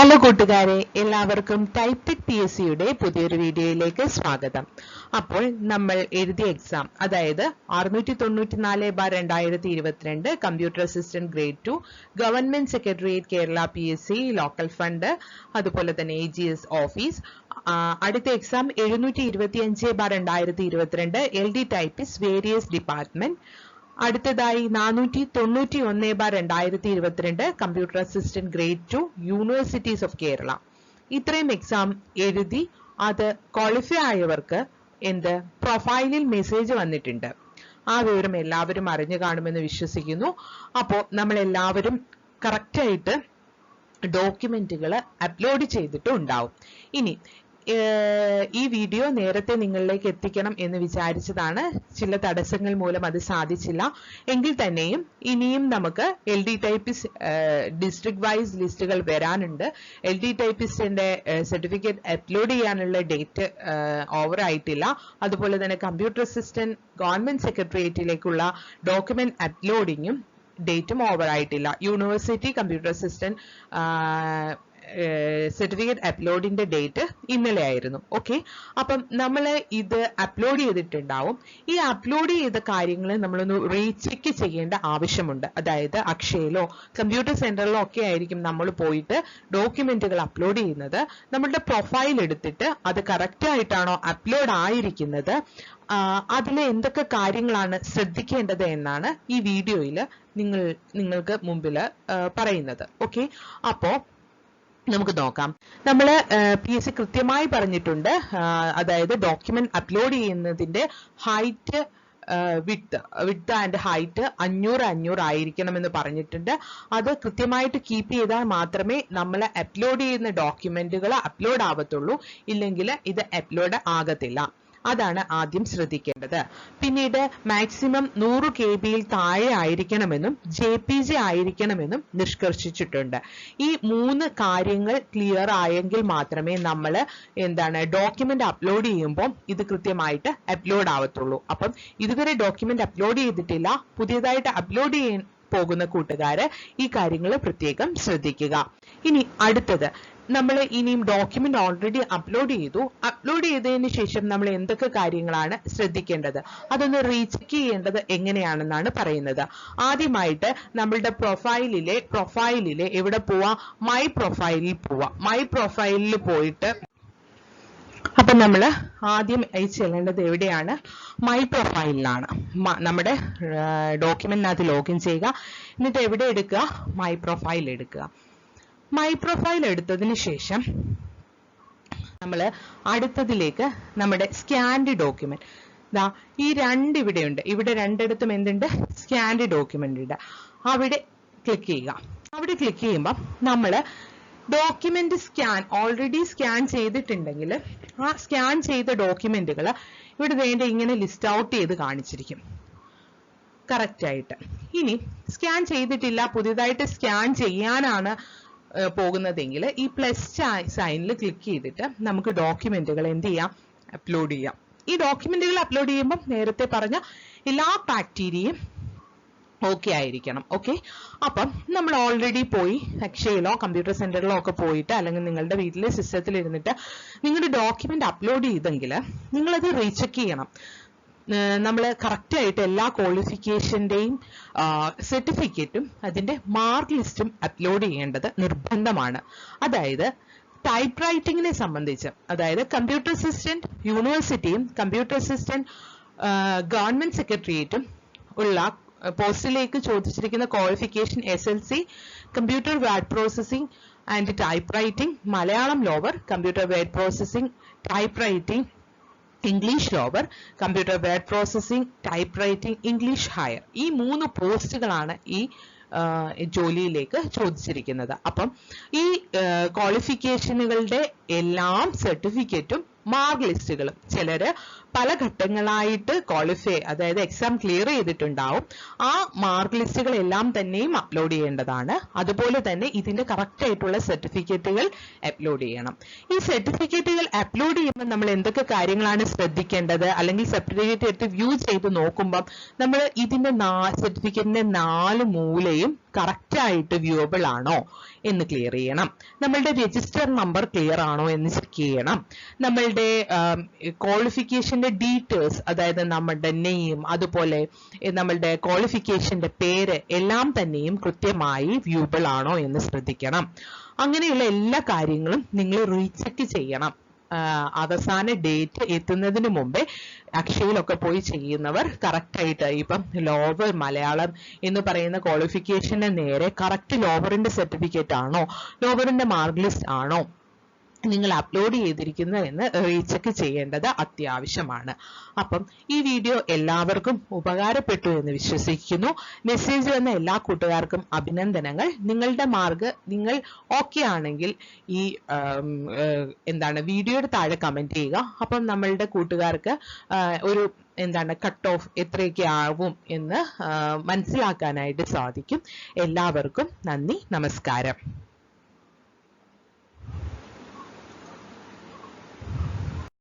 Hello കൂട്ടുകാരെ. എല്ലാവർക്കും type P S സിയുടെ പുതിയൊരു വീഡിയോയിലേക്ക് സ്വാഗതം. അപ്പോൾ നമ്മൾ എഴുതിയ എക്സാം അതായത് അറുന്നൂറ്റി തൊണ്ണൂറ്റി നാല് ബാർ രണ്ടായിരത്തി ഇരുപത്തിരണ്ട് computer assistant grade two government secretariat Kerala P S C local fund അതുപോലെ തന്നെ എ ജി എസ് ഓഫീസ് അടുത്ത എക്സാം എഴുന്നൂറ്റി ഇരുപത്തി അഞ്ച് ബാർ രണ്ടായിരത്തി ഇരുപത്തിരണ്ട് L D typist various department അടുത്തതായി നാനൂറ്റി തൊണ്ണൂറ്റി ഒന്ന് ബാർ രണ്ടായിരത്തി ഇരുപത്തിരണ്ട് computer assistant grade two universities of Kerala ഇത്രയും എക്സാം എഴുതി അത് ക്വാളിഫൈ ആയവർക്ക് എന്ത്? പ്രൊഫൈലിൽ മെസ്സേജ് വന്നിട്ടുണ്ട്. ആ വിവരം എല്ലാവരും അറിഞ്ഞു കാണുമെന്ന് വിശ്വസിക്കുന്നു. അപ്പോൾ നമ്മൾ എല്ലാവരും കറക്റ്റായിട്ട് ഡോക്യുമെന്റുകൾ അപ്ലോഡ് ചെയ്തിട്ട് ഉണ്ടാവും ഇനി ഈ വീഡിയോ നേരത്തെ നിങ്ങളിലേക്ക് എത്തിക്കണം എന്ന് വിചാരിച്ചതാണ്. ചില തടസ്സങ്ങൾ മൂലം അത് സാധിച്ചില്ല. എങ്കിൽ തന്നെയും ഇനിയും നമുക്ക് L D typist district wise ലിസ്റ്റുകൾ വരാനുണ്ട്. എൽ ഡി ടൈപ്പിസ്റ്റിന്റെ സർട്ടിഫിക്കറ്റ് അപ്ലോഡ് ചെയ്യാനുള്ള ഡേറ്റ് ഓവർ ആയിട്ടില്ല. അതുപോലെ തന്നെ കമ്പ്യൂട്ടർ അസിസ്റ്റന്റ് ഗവൺമെന്റ് സെക്രട്ടേറിയറ്റിലേക്കുള്ള ഡോക്യുമെന്റ് അപ്ലോഡിങ്ങും ഡേറ്റും ഓവർ ആയിട്ടില്ല. യൂണിവേഴ്സിറ്റി കമ്പ്യൂട്ടർ അസിസ്റ്റന്റ് സർട്ടിഫിക്കറ്റ് അപ്ലോഡിന്റെ ഡേറ്റ് ഇന്നലെ ആയിരുന്നു ഓക്കെ അപ്പം നമ്മൾ ഇത് അപ്ലോഡ് ചെയ്തിട്ടുണ്ടാവും. ഈ അപ്ലോഡ് ചെയ്ത കാര്യങ്ങൾ നമ്മളൊന്ന് റീചെക്ക് ചെയ്യേണ്ട ആവശ്യമുണ്ട്. അതായത് അക്ഷയയിലോ കമ്പ്യൂട്ടർ സെന്ററിലോ ഒക്കെ ആയിരിക്കും നമ്മൾ പോയിട്ട് ഡോക്യുമെന്റുകൾ അപ്ലോഡ് ചെയ്യുന്നത്. നമ്മളുടെ പ്രൊഫൈൽ എടുത്തിട്ട് അത് കറക്റ്റ് ആയിട്ടാണോ അപ്ലോഡ് ആയിരിക്കുന്നത്? അതിൽ എന്തൊക്കെ കാര്യങ്ങളാണ് ശ്രദ്ധിക്കേണ്ടത് എന്നാണ് ഈ വീഡിയോയിൽ നിങ്ങൾ നിങ്ങൾക്ക് മുമ്പിൽ പറയുന്നത്. ഓക്കെ അപ്പോ നമുക്ക് നോക്കാം. നമ്മൾ പി എസ് സി കൃത്യമായി പറഞ്ഞിട്ടുണ്ട്. അതായത് ഡോക്യുമെന്റ് അപ്ലോഡ് ചെയ്യുന്നതിന്റെ height width width and height അഞ്ഞൂറ് അഞ്ഞൂറ് ആയിരിക്കണം എന്ന് പറഞ്ഞിട്ടുണ്ട്. അത് കൃത്യമായിട്ട് കീപ്പ് ചെയ്താൽ മാത്രമേ നമ്മൾ അപ്ലോഡ് ചെയ്യുന്ന ഡോക്യുമെന്റുകൾ അപ്ലോഡ് ആവത്തുള്ളൂ. ഇല്ലെങ്കിൽ ഇത് അപ്ലോഡ് ആകത്തില്ല. അതാണ് ആദ്യം ശ്രദ്ധിക്കേണ്ടത്. പിന്നീട് മാക്സിമം നൂറ് കെ ബിയിൽ താഴെ ആയിരിക്കണമെന്നും ജെ പി ആയിരിക്കണമെന്നും നിഷ്കർഷിച്ചിട്ടുണ്ട്. ഈ മൂന്ന് കാര്യങ്ങൾ ക്ലിയർ ആയെങ്കിൽ മാത്രമേ നമ്മൾ എന്താണ് ഡോക്യുമെന്റ് അപ്ലോഡ് ചെയ്യുമ്പോൾ ഇത് കൃത്യമായിട്ട് അപ്ലോഡ് ആവത്തുള്ളൂ. അപ്പം ഇതുവരെ ഡോക്യുമെന്റ് അപ്ലോഡ് ചെയ്തിട്ടില്ല. പുതിയതായിട്ട് അപ്ലോഡ് ചെയ്യാൻ പോകുന്ന കൂട്ടുകാര് ഈ കാര്യങ്ങൾ പ്രത്യേകം ശ്രദ്ധിക്കുക. ഇനി അടുത്തത് നമ്മൾ ഇനിയും ഡോക്യുമെന്റ് ഓൾറെഡി അപ്ലോഡ് ചെയ്തു. അപ്ലോഡ് ചെയ്തതിന് ശേഷം നമ്മൾ എന്തൊക്കെ കാര്യങ്ങളാണ് ശ്രദ്ധിക്കേണ്ടത്? അതൊന്ന് റീചെക്ക് ചെയ്യേണ്ടത് എങ്ങനെയാണെന്നാണ് പറയുന്നത്. ആദ്യമായിട്ട് നമ്മളുടെ പ്രൊഫൈലിലെ പ്രൊഫൈലിലെ എവിടെ പോവാ? മൈ പ്രൊഫൈലിൽ പോവാ. മൈ പ്രൊഫൈലിൽ പോയിട്ട് അപ്പൊ നമ്മൾ ആദ്യം ചെല്ലേണ്ടത് എവിടെയാണ്? മൈ പ്രൊഫൈലിലാണ് നമ്മുടെ ഡോക്യുമെന്റിനകത്ത് ലോഗിൻ ചെയ്യുക. എന്നിട്ട് എവിടെ എടുക്കുക? മൈ പ്രൊഫൈൽ എടുക്കുക. മൈ പ്രൊഫൈൽ എടുത്തതിന് ശേഷം നമ്മൾ അടുത്തതിലേക്ക് നമ്മുടെ സ്കാൻഡ് ഡോക്യുമെന്റ് ദാ ഈ രണ്ട് ഇവിടെയുണ്ട്. ഇവിടെ രണ്ടിടത്തും എന്തുണ്ട്? സ്കാൻഡ് ഡോക്യുമെന്റ് ഉണ്ട്. അവിടെ ക്ലിക്ക് ചെയ്യുക. അവിടെ ക്ലിക്ക് ചെയ്യുമ്പോൾ നമ്മൾ ഡോക്യുമെന്റ് സ്കാൻ ഓൾറെഡി സ്കാൻ ചെയ്തിട്ടുണ്ടെങ്കിൽ ആ സ്കാൻ ചെയ്ത ഡോക്യുമെന്റുകൾ ഇവിടെ വേണ്ട ഇങ്ങനെ ലിസ്റ്റ് ഔട്ട് ചെയ്ത് കാണിച്ചിരിക്കും. കറക്റ്റ് ആയിട്ട്. ഇനി സ്കാൻ ചെയ്തിട്ടില്ല പുതിയതായിട്ട് സ്കാൻ ചെയ്യാനാണ് പോകുന്നതെങ്കിൽ ഈ പ്ലസ് സൈനിൽ ക്ലിക്ക് ചെയ്തിട്ട് നമുക്ക് ഡോക്യുമെന്റുകൾ എന്ത് ചെയ്യാം? അപ്ലോഡ് ചെയ്യാം. ഈ ഡോക്യുമെന്റുകൾ അപ്ലോഡ് ചെയ്യുമ്പോൾ നേരത്തെ പറഞ്ഞ എല്ലാ ബാക്ടീരിയയും ഓക്കെ ആയിരിക്കണം. ഓക്കെ അപ്പം നമ്മൾ ഓൾറെഡി പോയി അക്ഷയയിലോ കമ്പ്യൂട്ടർ സെന്ററിലോ ഒക്കെ പോയിട്ട് അല്ലെങ്കിൽ നിങ്ങളുടെ വീട്ടിലെ സിസ്റ്റത്തിൽ ഇരുന്നിട്ട് നിങ്ങളുടെ ഡോക്യുമെന്റ് അപ്ലോഡ് ചെയ്തെങ്കിൽ നിങ്ങളത് റീചെക്ക് ചെയ്യണം. നമ്മൾ കറക്റ്റ് ആയിട്ട് എല്ലാ ക്വാളിഫിക്കേഷന്റെയും സർട്ടിഫിക്കറ്റും അതിന്റെ മാർക്ക് ലിസ്റ്റും അപ്ലോഡ് ചെയ്യേണ്ടത് നിർബന്ധമാണ്. അതായത് ടൈപ്പ് റൈറ്റിംഗിനെ സംബന്ധിച്ച് അതായത് കമ്പ്യൂട്ടർ അസിസ്റ്റന്റ് യൂണിവേഴ്സിറ്റിയും കമ്പ്യൂട്ടർ അസിസ്റ്റന്റ് ഗവൺമെന്റ് സെക്രട്ടേറിയറ്റും ഉള്ള പോസ്റ്റിലേക്ക് ചോദിച്ചിരിക്കുന്ന qualification S L C computer word processing and typewriting Malayalam lower computer word processing typewriting English lower computer word processing typewriting English higher ഈ മൂന്ന് പോസ്റ്റുകളാണ് ഈ ജോലിയിലേക്ക് ചോദിച്ചിരിക്കുന്നത്. അപ്പം ഈ ക്വാളിഫിക്കേഷനുകളുടെ എല്ലാം സർട്ടിഫിക്കറ്റും മാർക്ക് ലിസ്റ്റുകളും ചിലര് പല ഘട്ടങ്ങളായിട്ട് ക്വാളിഫൈ അതായത് എക്സാം ക്ലിയർ ചെയ്തിട്ടുണ്ടാവും. ആ മാർക്ക് ലിസ്റ്റുകളെല്ലാം തന്നെയും അപ്ലോഡ് ചെയ്യേണ്ടതാണ്. അതുപോലെ തന്നെ ഇതിന്റെ കറക്റ്റ് ആയിട്ടുള്ള സർട്ടിഫിക്കറ്റുകൾ അപ്ലോഡ് ചെയ്യണം. ഈ സർട്ടിഫിക്കറ്റുകൾ അപ്ലോഡ് ചെയ്യുമ്പോൾ നമ്മൾ എന്തൊക്കെ കാര്യങ്ങളാണ് ശ്രദ്ധിക്കേണ്ടത്? അല്ലെങ്കിൽ സർട്ടിഫിക്കറ്റ് എടുത്ത് വ്യൂ ചെയ്ത് നോക്കുമ്പോൾ നമ്മൾ ഇതിന്റെ സർട്ടിഫിക്കറ്റിന്റെ നാല് മൂലയും കറക്റ്റ് ആയിട്ട് വ്യൂവബിൾ ആണോ എന്ന് ക്ലിയർ ചെയ്യണം. നമ്മളുടെ രജിസ്റ്റർ നമ്പർ ക്ലിയർ ആണോ എന്ന് ചെക്ക് ചെയ്യണം. നമ്മളുടെ ക്വാളിഫിക്കേഷന്റെ ഡീറ്റെയിൽസ് അതായത് നമ്മുടെ നെയിം അതുപോലെ നമ്മളുടെ ക്വാളിഫിക്കേഷന്റെ പേര് എല്ലാം തന്നെയും കൃത്യമായി വ്യൂബിൾ ആണോ എന്ന് ശ്രദ്ധിക്കണം. അങ്ങനെയുള്ള എല്ലാ കാര്യങ്ങളും നിങ്ങൾ റീചെക്ക് ചെയ്യണം. അവസാന ഡേറ്റ് എത്തുന്നതിന് മുമ്പേ അക്ഷയയിലൊക്കെ പോയി ചെയ്യുന്നവർ കറക്റ്റായിട്ട് ഇപ്പം ലോവർ മലയാളം എന്ന് പറയുന്ന ക്വാളിഫിക്കേഷന് നേരെ കറക്റ്റ് ലോവറിന്റെ സർട്ടിഫിക്കറ്റ് ആണോ? ലോവറിന്റെ മാർക്ക് ലിസ്റ്റ് ആണോ? നിങ്ങൾ അപ്ലോഡ് ചെയ്തിരിക്കുന്നത് എന്ന് റീചെക്ക് ചെയ്യേണ്ടത് അത്യാവശ്യമാണ്. അപ്പം ഈ വീഡിയോ എല്ലാവർക്കും ഉപകാരപ്പെട്ടു എന്ന് വിശ്വസിക്കുന്നു. മെസ്സേജ് വന്ന എല്ലാ കൂട്ടുകാർക്കും അഭിനന്ദനങ്ങൾ. നിങ്ങളുടെ മാർഗ് നിങ്ങൾ ഓക്കെ ആണെങ്കിൽ ഈ എന്താണ് വീഡിയോയുടെ താഴെ കമന്റ് ചെയ്യുക. അപ്പം നമ്മളുടെ കൂട്ടുകാർക്ക് ഒരു എന്താണ് കട്ട് ഓഫ് എത്രയൊക്കെ ആവും എന്ന് മനസ്സിലാക്കാനായിട്ട് സാധിക്കും. എല്ലാവർക്കും നന്ദി നമസ്കാരം.